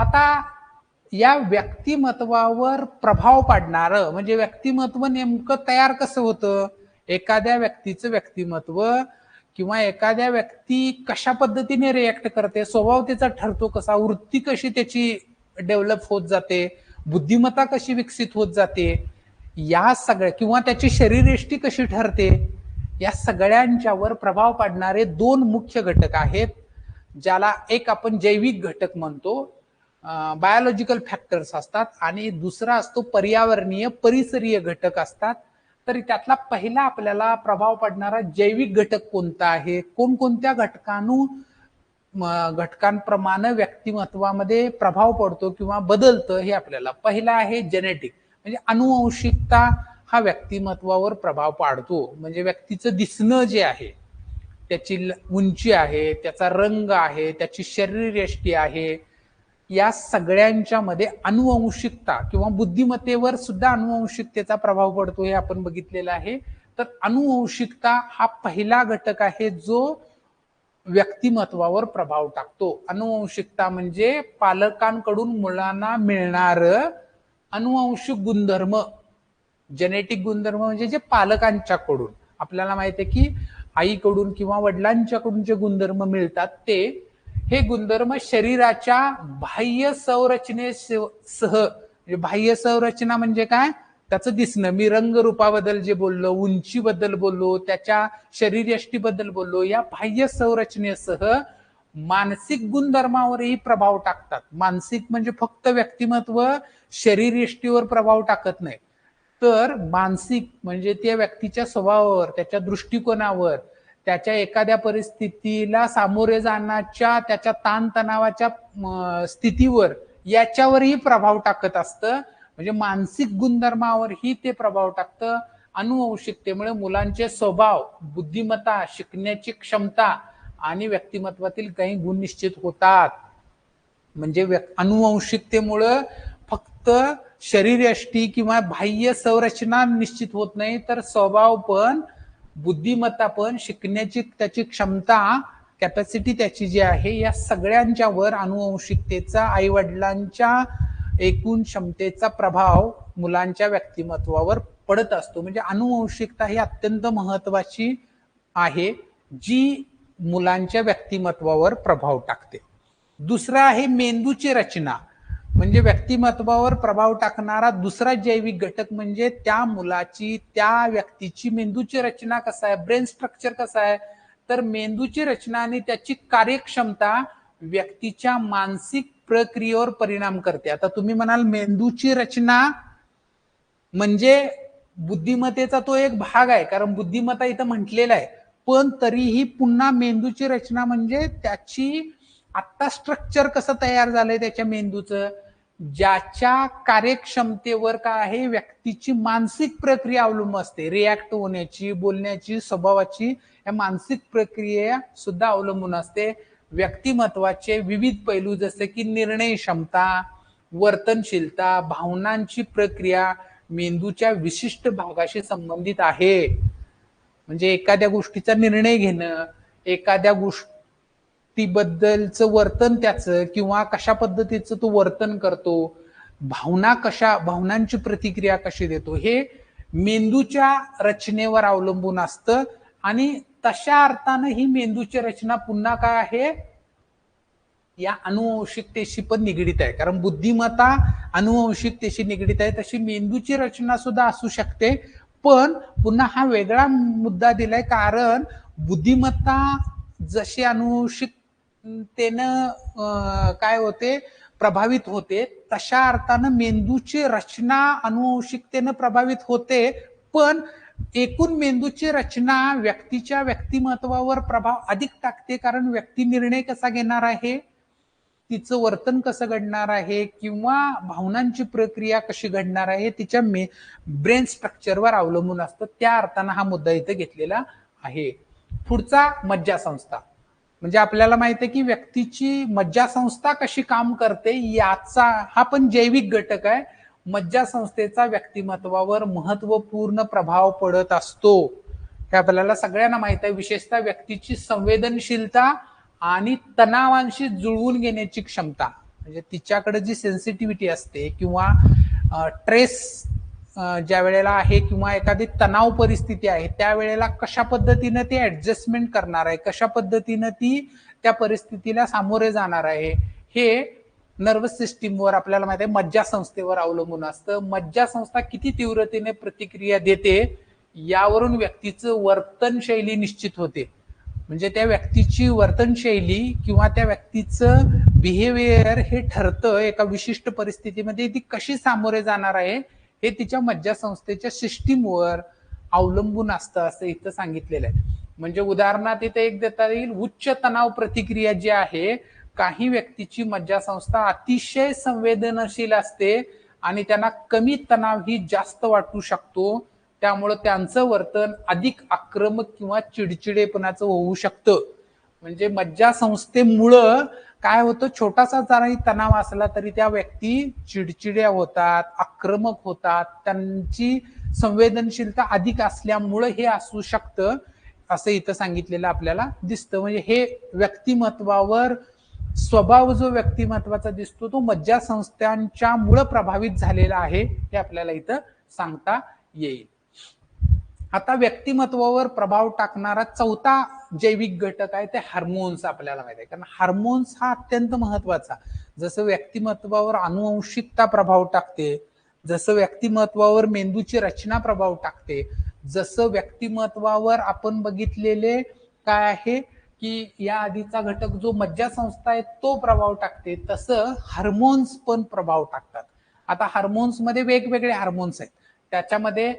आता या व्यक्तिमत्वावर प्रभाव पाडणारं म्हणजे व्यक्तिमत्व नेमकं तयार कसं होतं? एखाद्या व्यक्तीचं व्यक्तिमत्व किंवा एखाद्या व्यक्ती कशा पद्धतीने रिॲक्ट करते? स्वभाव त्याचा ठरतो कसा? वृत्ती कशी त्याची डेव्हलप होत जाते? बुद्धिमत्ता कशी विकसित होत जाते? या सगळ्या किंवा त्याची शरीरयष्टी कशी ठरते? या सगळ्यांच्यावर प्रभाव पाडणारे दोन मुख्य घटक आहेत ज्याला एक आपण जैविक घटक म्हणतो. बायोलॉजिकल फॅक्टर्स असतात आणि दुसरा असतो पर्यावरणीय परिसरीय घटक असतात. तरी त्यातला पहिला आपल्याला प्रभाव पडणारा जैविक घटक कोणता आहे? कोणकोणत्या घटकांनु घटकांप्रमाणे व्यक्तिमत्वामध्ये प्रभाव पडतो किंवा बदलतं हे आपल्याला पहिला आहे जेनेटिक म्हणजे अनुवंशिकता हा व्यक्तिमत्वावर प्रभाव पाडतो. म्हणजे व्यक्तीचं दिसणं जे आहे त्याची उंची आहे त्याचा रंग आहे त्याची शरीरयष्टी आहे या सगळ्यांच्या मध्ये अनुवंशिकता किंवा बुद्धिमत्तेवर सुद्धा अनुवंशिकतेचा प्रभाव पडतो हे आपण बघितलेलं आहे. तर अनुवंशिकता हा पहिला घटक आहे जो व्यक्तिमत्वावर प्रभाव टाकतो. अनुवंशिकता म्हणजे पालकांकडून मुलांना मिळणार अनुवंशिक गुणधर्म जेनेटिक गुणधर्म म्हणजे जे पालकांच्याकडून. आपल्याला माहिती आहे की आईकडून किंवा वडिलांच्याकडून जे गुणधर्म मिळतात ते हे गुणधर्म शरीराच्या बाह्य संरचनेसह म्हणजे बाह्य संरचना म्हणजे काय? त्याचं दिसणं. मी रंगरूपाबद्दल जे बोललो उंचीबद्दल बोललो त्याच्या शरीरयष्टीबद्दल बोललो या बाह्य संरचनेसह मानसिक गुणधर्मावरही प्रभाव टाकतात. मानसिक म्हणजे फक्त व्यक्तिमत्व शरीरयष्टीवर प्रभाव टाकत नाही. तर मानसिक म्हणजे त्या व्यक्तीच्या स्वभावावर त्याच्या दृष्टिकोनावर त्याच्या एखाद्या परिस्थितीला सामोरे जाण्याच्या त्याच्या ताणतणावाच्या स्थितीवर याच्यावरही प्रभाव टाकत असतं. म्हणजे मानसिक गुणधर्मावरही ते प्रभाव टाकतं. अनुवंशिकतेमुळे मुलांचे स्वभाव बुद्धिमत्ता शिकण्याची क्षमता आणि व्यक्तिमत्वातील काही गुण निश्चित होतात. म्हणजे अनुवंशिकतेमुळं फक्त शरीरयष्टी किंवा बाह्य संरचना निश्चित होत नाही तर स्वभाव पण बुद्धिमत्ता पण शिकण्याची त्याची क्षमता कॅपॅसिटी त्याची जी आहे या सगळ्यांच्या वर अनुवंशिकतेचा आई वडिलांच्या एकूण क्षमतेचा प्रभाव मुलांच्या व्यक्तिमत्वावर पडत असतो. म्हणजे अनुवंशिकता ही अत्यंत महत्वाची आहे जी मुलांच्या व्यक्तिमत्वावर प्रभाव टाकते. दुसरा आहे मेंदूची रचना. म्हणजे व्यक्तिमत्वावर प्रभाव टाकणारा दुसरा जैविक घटक म्हणजे त्या मुलाची त्या व्यक्तीची मेंदूची रचना कसा आहे ब्रेन स्ट्रक्चर कसं आहे तर मेंदूची रचना आणि त्याची कार्यक्षमता व्यक्तीच्या मानसिक प्रक्रियेवर परिणाम करते. आता तुम्ही म्हणाल मेंदूची रचना म्हणजे बुद्धिमत्तेचा तो एक भाग आहे कारण बुद्धिमत्ता इथं म्हटलेला आहे. पण तरीही पुन्हा मेंदूची रचना म्हणजे त्याची आत्ता स्ट्रक्चर कसं तयार झालंय त्याच्या मेंदूचं? ज्याच्या कार्यक्षमतेवर काय आहे व्यक्तीची मानसिक प्रक्रिया अवलंबून असते. रिॲक्ट होण्याची बोलण्याची स्वभावाची या मानसिक प्रक्रिया सुद्धा अवलंबून असते. व्यक्तिमत्वाचे विविध पैलू जसे की निर्णय क्षमता वर्तनशीलता भावनांची प्रक्रिया मेंदूच्या विशिष्ट भागाशी संबंधित आहे. म्हणजे एखाद्या गोष्टीचा निर्णय घेणं एखाद्या गोष्ट व्यक्तीबद्दलचं वर्तन त्याचं किंवा कशा पद्धतीचं तो वर्तन करतो भावना कशा भावनांची प्रतिक्रिया कशी देतो हे मेंदूच्या रचनेवर अवलंबून असतं आणि तशा अर्थानं ही मेंदूची रचना पुन्हा काय आहे? या अनुवंशिकतेशी पण निगडीत आहे. कारण बुद्धिमत्ता अनुवंशिकतेशी निगडीत आहे तशी मेंदूची रचना सुद्धा असू शकते. पण पुन्हा हा वेगळा मुद्दा दिलाय कारण बुद्धिमत्ता जशी अनुवंशिक तेनं काय होते प्रभावित होते. तशा अर्थानं मेंदूची रचना अनुवंशिकतेनं प्रभावित होते पण एकूण मेंदूची रचना व्यक्तीच्या व्यक्तिमत्वावर प्रभाव अधिक टाकते कारण व्यक्ती निर्णय कसा घेणार आहे? तिचं वर्तन कसं घडणार आहे? किंवा भावनांची प्रक्रिया कशी घडणार आहे? तिच्या मे ब्रेन स्ट्रक्चरवर अवलंबून असतं. त्या अर्थानं हा मुद्दा इथं घेतलेला आहे. पुढचा मज्जा संस्था म्हणजे आपल्याला माहिती आहे की व्यक्तीची मज्जा संस्था कशी काम करते याचा हा पण जैविक घटक आहे. मज्जा संस्थेचा व्यक्तिमत्वावर महत्त्वपूर्ण प्रभाव पडत असतो. हे आपल्याला सगळ्यांना माहीत आहे. विशेषतः व्यक्तीची संवेदनशीलता आणि तणावांशी जुळवून घेण्याची क्षमता. म्हणजे तिच्याकडे जी सेन्सिटिव्हिटी असते किंवा ट्रेस ज्या वेळेला आहे किंवा एखादी तणाव परिस्थिती आहे त्यावेळेला कशा पद्धतीनं ती ऍडजस्टमेंट करणार आहे? कशा पद्धतीनं ती त्या परिस्थितीला सामोरे जाणार आहे? हे नर्वस सिस्टीमवर आपल्याला माहिती आहे मज्जा संस्थेवर अवलंबून असतं. मज्जा संस्था किती तीव्रतेने प्रतिक्रिया देते यावरून व्यक्तीचं वर्तनशैली निश्चित होते. म्हणजे त्या व्यक्तीची वर्तनशैली किंवा त्या व्यक्तीचं बिहेवियर हे ठरतं एका विशिष्ट परिस्थितीमध्ये ती कशी सामोरे जाणार आहे हे तिच्या मज्जासंस्थेच्या सिस्टीमवर अवलंबून असतं असं इथं सांगितलेलं आहे. म्हणजे उदाहरणार्थ इथे एक देता येईल उच्च तणाव प्रतिक्रिया जी आहे काही व्यक्तीची मज्जासंस्था अतिशय संवेदनशील असते आणि त्यांना कमी तणाव ही जास्त वाटू शकतो. त्यामुळं त्यांचं वर्तन अधिक आक्रमक किंवा चिडचिडेपणाचं होऊ शकतं. म्हणजे मज्जासंस्थेमुळं काय होतं? छोटासा जराही तणाव असला तरी त्या व्यक्ती चिडचिड्या होतात आक्रमक होतात. त्यांची संवेदनशीलता अधिक असल्यामुळं हे असू शकतं असं इथं सांगितलेलं आपल्याला दिसतं. म्हणजे हे व्यक्तिमत्वावर स्वभाव जो व्यक्तिमत्वाचा दिसतो तो मज्जा संस्थांच्या मुळे प्रभावित झालेला आहे हे आपल्याला इथं सांगता येईल. आता व्यक्तिमत्वावर प्रभाव टाकणारा चौथा जैविक घटक आहे ते हार्मोन्स आपल्याला माहिती आहे. कारण हार्मोन्स हा अत्यंत महत्त्वाचा. जसं व्यक्तिमत्वावर अनुवंशिकता प्रभाव टाकते जसं व्यक्तिमत्वावर मेंदूची रचना प्रभाव टाकते जसं व्यक्तिमत्वावर आपण बघितलेले काय आहे की या आधीचा घटक जो मज्जासंस्था आहे तो प्रभाव टाकते. तसं हार्मोन्स पण प्रभाव टाकतात. आता हार्मोन्समध्ये वेगवेगळे हार्मोन्स आहेत. त्याच्यामध्ये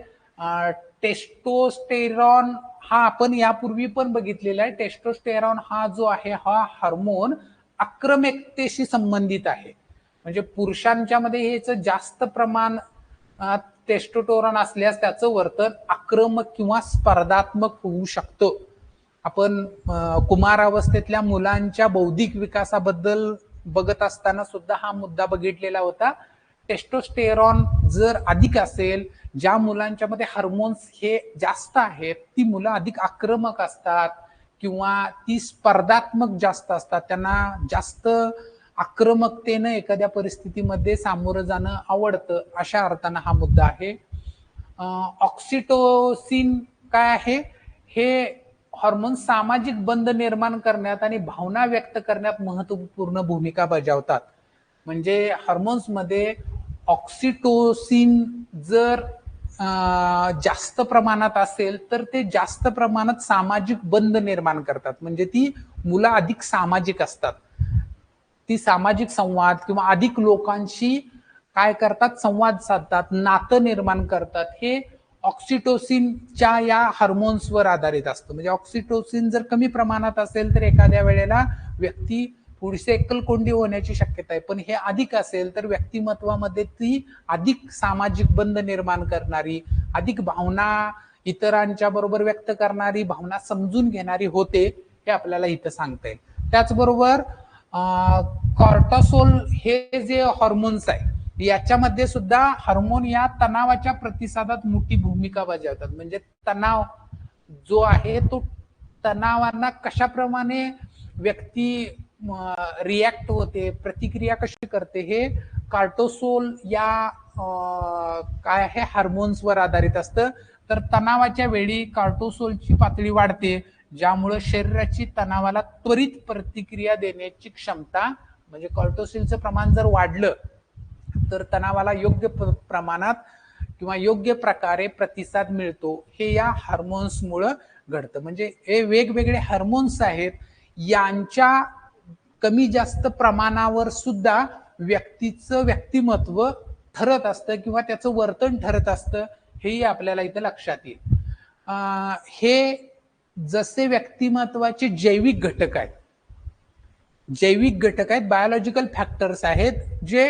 टेस्टोस्टेरॉन हा आपण यापूर्वी पण बघितलेला आहे टेस्टोस्टेरॉन हा जो आहे हा हार्मोन आक्रमकतेशी संबंधित आहे. म्हणजे पुरुषांच्या मध्ये ह्याचं जास्त प्रमाण टेस्टोटोरॉन असल्यास त्याचं वर्तन आक्रमक किंवा स्पर्धात्मक होऊ शकतं. आपण कुमारावस्थेतल्या मुलांच्या बौद्धिक विकासाबद्दल बघत असताना सुद्धा हा मुद्दा बघितलेला होता. टेस्टोस्टेरॉन जर अधिक असेल ज्या मुलांच्या मध्ये हार्मोन्स हे जास्त आहेत ती मुलं अधिक आक्रमक असतात किंवा ती स्पर्धात्मक जास्त असतात. त्यांना जास्त आक्रमकतेनं एखाद्या परिस्थितीमध्ये सामोरं जाणं आवडतं अशा अर्थानं हा मुद्दा आहे. ऑक्सिटोसिन काय आहे? हे हॉर्मोन सामाजिक बंध निर्माण करण्यात आणि भावना व्यक्त करण्यात महत्त्वपूर्ण भूमिका बजावतात. म्हणजे हॉर्मोन्समध्ये ऑक्सिटोसिन जर जास्त प्रमाणात असेल तर ते जास्त प्रमाणात सामाजिक बंध निर्माण करतात. म्हणजे ती मुलं अधिक सामाजिक असतात. ती सामाजिक संवाद किंवा अधिक लोकांशी काय करतात? संवाद साधतात नातं निर्माण करतात. हे ऑक्सिटोसिनच्या या हार्मोन्सवर आधारित असतं. म्हणजे ऑक्सिटोसिन जर कमी प्रमाणात असेल तर एखाद्या वेळेला व्यक्ती पुढचे एकलकोंडी होण्याची शक्यता आहे. पण हे अधिक असेल तर व्यक्तिमत्वामध्ये ती अधिक सामाजिक बंध निर्माण करणारी अधिक भावना इतरांच्या बरोबर व्यक्त करणारी भावना समजून घेणारी होते हे आपल्याला इथं सांगता येईल. त्याचबरोबर कॉर्टासोल हे जे हॉर्मोन्स आहे याच्यामध्ये सुद्धा हार्मोन या तणावाच्या प्रतिसादात मोठी भूमिका बजावतात. म्हणजे तणाव जो आहे तो तणावांना कशाप्रमाणे व्यक्ती रिॲक्ट होते प्रतिक्रिया कशी करते हे कार्टोसोल या काय आहे हार्मोन्सवर आधारित असतं. तर तणावाच्या वेळी कार्टोसोलची पातळी वाढते ज्यामुळं शरीराची तणावाला त्वरित प्रतिक्रिया देण्याची क्षमता म्हणजे कॉर्टोसिलचं प्रमाण जर वाढलं तर तणावाला योग्य प्रमाणात किंवा योग्य प्रकारे प्रतिसाद मिळतो. हे या हार्मोन्समुळं घडतं. म्हणजे हे वेगवेगळे हार्मोन्स आहेत यांच्या कमी जास्त प्रमाणावर सुद्धा व्यक्तीचं व्यक्तिमत्व ठरत असतं किंवा त्याचं वर्तन ठरत असतं हेही आपल्याला इथं लक्षात येईल. हे जसे व्यक्तिमत्वाचे जैविक घटक आहेत जैविक घटक आहेत बायोलॉजिकल फॅक्टर्स आहेत जे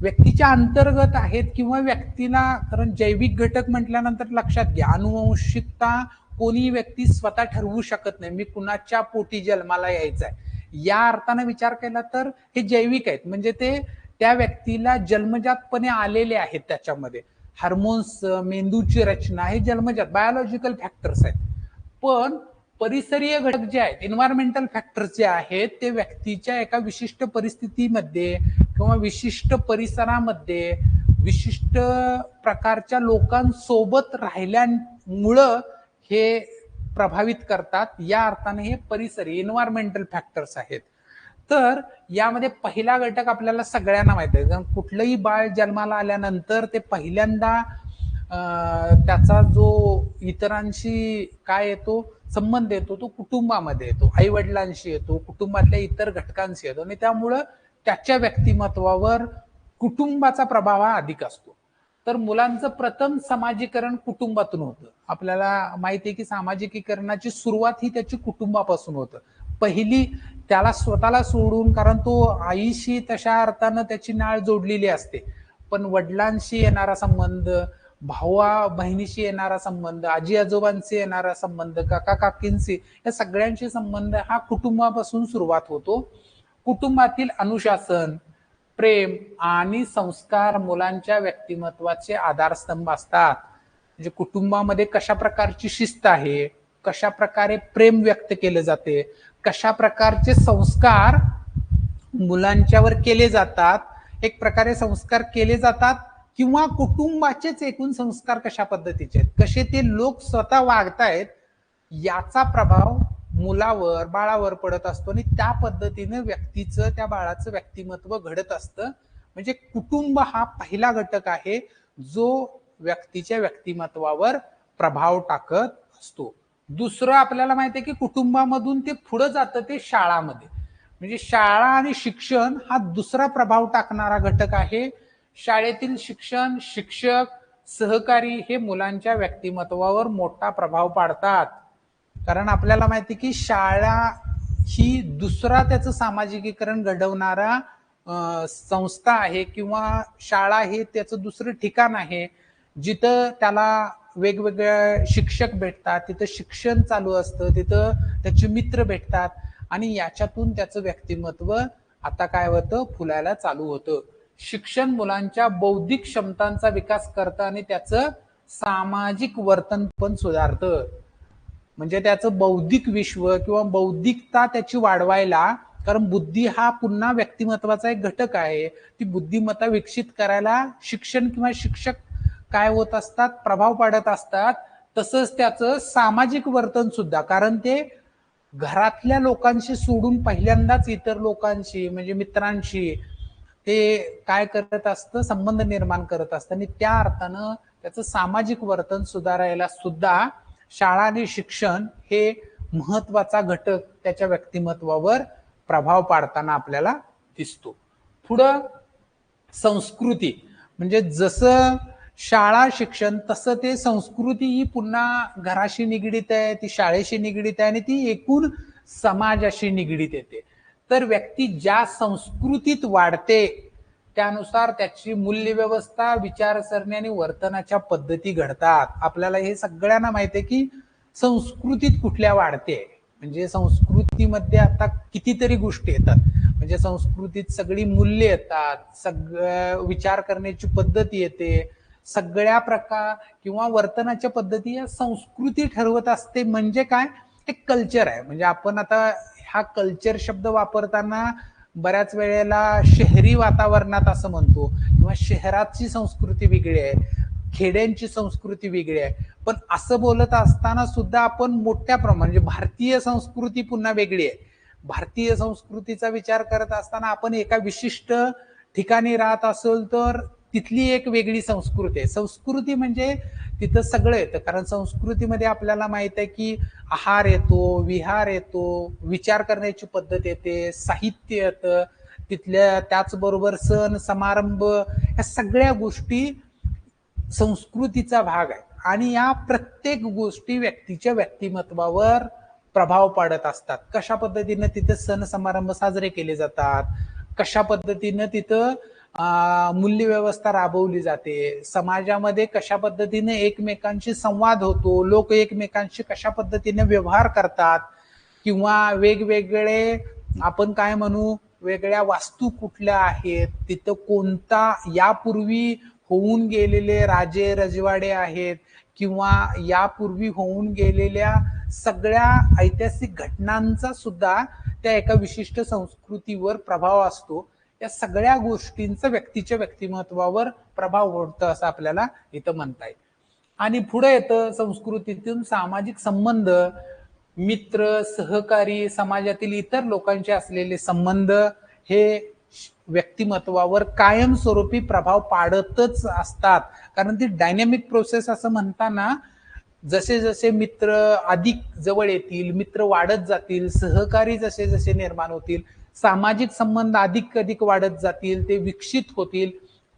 व्यक्तीच्या अंतर्गत आहेत किंवा व्यक्तीला कारण जैविक घटक म्हटल्यानंतर लक्षात घ्या अनुवंशिकता कोणी व्यक्ती स्वतः ठरवू शकत नाही. मी कुणाच्या पोटी जन्माला यायचा आहे या अर्थानं विचार केला तर हे जैविक आहेत. म्हणजे ते त्या व्यक्तीला जन्मजातपणे आलेले आहेत त्याच्यामध्ये. हार्मोन्स मेंदूची रचना हे जन्मजात बायोलॉजिकल फॅक्टर्स आहेत. पण परिसरीय घटक जे आहेत एन्व्हायरमेंटल फॅक्टर्स जे आहेत ते व्यक्तीच्या एका विशिष्ट परिस्थितीमध्ये किंवा विशिष्ट परिसरामध्ये विशिष्ट प्रकारच्या लोकांसोबत राहिल्यामुळं हे प्रभावित करतात. या अर्थाने हे परिसर एन्व्हायरमेंटल फॅक्टर्स आहेत. तर यामध्ये पहिला घटक आपल्याला सगळ्यांना माहीत आहे. कारण कुठलंही बाळ जन्माला आल्यानंतर ते पहिल्यांदा त्याचा जो इतरांशी काय येतो संबंध येतो तो कुटुंबामध्ये येतो. आई वडिलांशी येतो कुटुंबातल्या इतर घटकांशी येतो. आणि त्यामुळं त्याच्या व्यक्तिमत्वावर कुटुंबाचा प्रभाव हा अधिक असतो. तर मुलांचं प्रथम समाजीकरण कुटुंबातून होतं. आपल्याला माहिती आहे की सामाजिकीकरणाची सुरुवात ही त्याची कुटुंबापासून होतं. पहिली त्याला स्वतःला सोडून कारण तो आईशी तशा अर्थानं त्याची नाळ जोडलेली असते. पण वडिलांशी येणारा संबंध भावा बहिणीशी येणारा संबंध आजी आजोबांशी येणारा संबंध काका काकींशी या सगळ्यांशी संबंध हा कुटुंबापासून सुरुवात होतो. कुटुंबातील अनुशासन प्रेम आणि संस्कार मुलांच्या व्यक्तिमत्वाचे आधारस्तंभ असतात. म्हणजे कुटुंबामध्ये कशा प्रकारची शिस्त आहे कशा प्रकारे प्रेम व्यक्त केले जाते कशा प्रकारचे संस्कार मुलांच्यावर केले जातात एक प्रकारे संस्कार केले जातात किंवा कुटुंबाचेच एकूण संस्कार कशा पद्धतीचे आहेत कसे ते लोक स्वतः वागतायत याचा प्रभाव मुलावर बाळावर पडत असतो आणि त्या पद्धतीने व्यक्तीचं त्या बाळाचं व्यक्तिमत्व घडत असतं. म्हणजे कुटुंब हा पहिला घटक आहे जो व्यक्तीच्या व्यक्तिमत्वावर प्रभाव टाकत असतो. दुसरं आपल्याला माहिती आहे की कुटुंबामधून ते पुढं जातं ते शाळामध्ये. म्हणजे शाळा आणि शिक्षण हा दुसरा प्रभाव टाकणारा घटक आहे. शाळेतील शिक्षण शिक्षक सहकारी हे मुलांच्या व्यक्तिमत्वावर मोठा प्रभाव पाडतात. कारण आपल्याला माहिती की शाळा ही दुसरा त्याचं सामाजिकीकरण घडवणारा संस्था आहे किंवा शाळा हे त्याचं दुसरं ठिकाण आहे जिथं त्याला वेगवेगळे शिक्षक भेटतात तिथं शिक्षण चालू असतं तिथं त्याचे मित्र भेटतात आणि याच्यातून त्याचं व्यक्तिमत्व आता काय होतं? फुलायला चालू होतं. शिक्षण मुलांच्या बौद्धिक क्षमतांचा विकास करतं आणि त्याचं सामाजिक वर्तन पण सुधारतं. म्हणजे त्याचं बौद्धिक विश्व किंवा बौद्धिकता त्याची वाढवायला कारण बुद्धी हा पुन्हा व्यक्तिमत्वाचा एक घटक आहे. ती बुद्धिमत्ता विकसित करायला शिक्षण किंवा शिक्षक काय होत असतात प्रभाव पाडत असतात. तसंच त्याचं सामाजिक वर्तन सुद्धा कारण ते घरातल्या लोकांशी सोडून पहिल्यांदाच इतर लोकांशी म्हणजे मित्रांशी ते काय करत असतं संबंध निर्माण करत असतं. आणि त्या अर्थानं त्याचं सामाजिक वर्तन सुधारायला सुद्धा शाळा आणि शिक्षण हे महत्त्वाचा घटक त्याच्या व्यक्तिमत्वावर प्रभाव पाडताना आपल्याला दिसतो. पुढं संस्कृती. म्हणजे जसं शाळा शिक्षण तसं ते संस्कृती ही पुन्हा घराशी निगडीत आहे ती शाळेशी निगडीत आहे आणि ती एकूण समाजाशी निगडीत येते. तर व्यक्ती ज्या संस्कृतीत वाढते त्यानुसार त्याची मूल्यव्यवस्था विचारसरणी आणि वर्तनाच्या पद्धती घडतात. आपल्याला हे सगळ्यांना माहिती आहे की संस्कृतीत कुठल्या वाढते. म्हणजे संस्कृतीमध्ये आता कितीतरी गोष्टी येतात. म्हणजे संस्कृतीत सगळी मूल्य येतात सगळ्या विचार करण्याची पद्धती येते. सगळ्या प्रकार किंवा वर्तनाच्या पद्धती या संस्कृती ठरवत असते. म्हणजे काय? एक कल्चर आहे. म्हणजे आपण आता हा कल्चर शब्द वापरताना बऱ्याच वेळेला शहरी वातावरणात असं म्हणतो किंवा शहराची संस्कृती वेगळी आहे खेड्यांची संस्कृती वेगळी आहे. पण असं बोलत असताना सुद्धा आपण मोठ्या प्रमाणात म्हणजे भारतीय संस्कृती पुन्हा वेगळी आहे. भारतीय संस्कृतीचा विचार करत असताना आपण एका विशिष्ट ठिकाणी राहत असेल तर तिथली एक वेगळी संस्कृती आहे. संस्कृती म्हणजे तिथं सगळं येतं. कारण संस्कृतीमध्ये आपल्याला माहीत आहे की आहार येतो विहार येतो विचार करण्याची पद्धत येते साहित्य येतं. तिथल्या त्याचबरोबर सण समारंभ या सगळ्या गोष्टी संस्कृतीचा भाग आहे. आणि या प्रत्येक गोष्टी व्यक्तीच्या व्यक्तिमत्वावर प्रभाव पाडत असतात. कशा पद्धतीनं तिथे सण समारंभ साजरे केले जातात? कशा पद्धतीनं तिथं मूल्य मूल्यव्यवस्था राबवली जाते. समाजामध्ये कशा पद्धतीने एकमेकांशी संवाद होतो लोक एकमेकांशी कशा पद्धतीने व्यवहार करतात किंवा वेगवेगळे आपण काय म्हणू वेगळ्या वास्तू कुठल्या आहेत तिथं कोणता यापूर्वी होऊन गेलेले राजे रजवाडे आहेत किंवा यापूर्वी होऊन गेलेल्या सगळ्या ऐतिहासिक घटनांचा सुद्धा त्या एका विशिष्ट संस्कृतीवर प्रभाव असतो. या सगळ्या गोष्टींचं व्यक्तीच्या व्यक्तिमत्वावर प्रभाव पडतो असं आपल्याला इथं म्हणता येईल. आणि पुढे येतं संस्कृतीतून सामाजिक संबंध मित्र सहकारी समाजातील इतर लोकांचे असलेले संबंध हे व्यक्तिमत्वावर कायमस्वरूपी प्रभाव पाडतच असतात. कारण ती डायनॅमिक प्रोसेस असं म्हणताना जसे जसे मित्र अधिक जवळ येतील मित्र वाढत जातील सहकारी जसे जसे निर्माण होतील सामाजिक संबंध अधिक अधिक वाढत जातील ते विकसित होतील.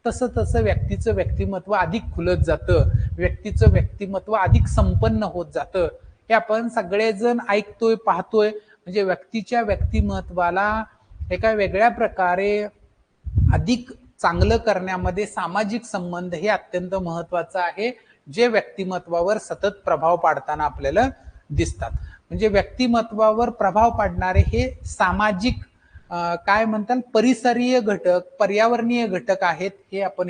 तसं तसं व्यक्तीचं व्यक्तिमत्व अधिक खुलत जातं. व्यक्तीचं व्यक्तिमत्व अधिक संपन्न होत जातं. हे आपण सगळेजण ऐकतोय पाहतोय. म्हणजे व्यक्तीच्या व्यक्तिमत्वाला एका वेगळ्या प्रकारे अधिक चांगलं करण्यामध्ये सामाजिक संबंध हे अत्यंत महत्वाचं आहे जे व्यक्तिमत्वावर सतत प्रभाव पाडताना आपल्याला दिसतात. म्हणजे व्यक्तिमत्वावर प्रभाव पाडणारे हे सामाजिक काय म्हणतात परिसरीय घटक पर्यावरणीय घटक आहेत हे आपण